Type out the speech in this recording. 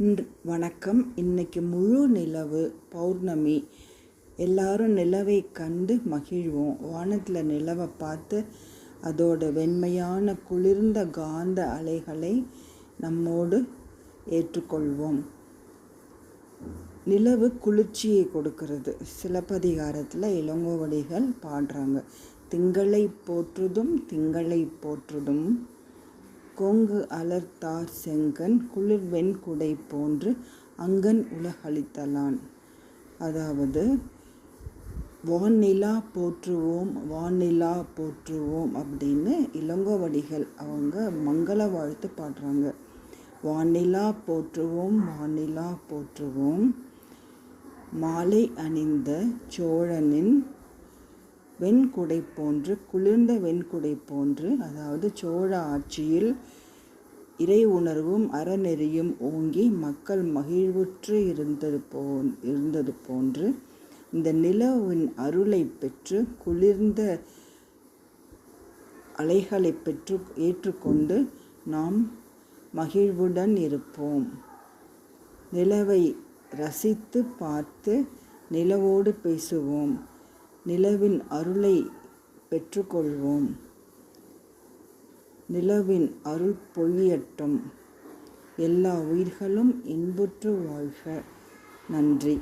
இன்று வணக்கம். இன்னைக்கு முழு நிலவு பௌர்ணமி. எல்லாரும் நிலவை கண்டு மகிழ்வோம். வானத்தில் நிலவை பார்த்து அதோட வெண்மையான குளிர்ந்த காந்த அலைகளை நம்மோடு ஏற்றுக்கொள்வோம். நிலவு குளிர்ச்சியை கொடுக்கிறது. சிலப்பதிகாரத்தில் இளங்கோவடிகள் பாடுறாங்க. திங்களை போற்றுதும் திங்களை போற்றுதும். கொங்கு அலர்த்தார் செங்கன் குளிர் வெண்குடை போன்று அங்கன் உலகளித்தலான் அதாவது வானிலா போற்றுவோம் வானிலா போற்றுவோம் அப்படின்னு இளங்கோவடிகள் அவங்க மங்கள வாழ்த்து பாடுறாங்க. வானிலா போற்றுவோம் வானிலா போற்றுவோம். மாலை அணிந்த சோழனின் வெண்குடை போன்று குளிர்ந்த வெண்குடை போன்று அதாவது சோழ ஆட்சியில் இறை உணர்வும் அறநெறியும் ஓங்கி மக்கள் மகிழ்வுற்று இருந்தது போ இருந்தது போன்று இந்த நிலவின் அருளை பெற்று குளிர்ந்த அலைகளை பெற்று ஏற்றுக்கொண்டு நாம் மகிழ்வுடன் இருப்போம். நிலவை ரசித்து பார்த்து நிலவோடு பேசுவோம். நிலவின் அருளை பெற்றுக்கொள்வோம். நிலவின் அருள் பொழியட்டும். எல்லா உயிர்களும் இன்புற்று வாழ்க. நன்றி.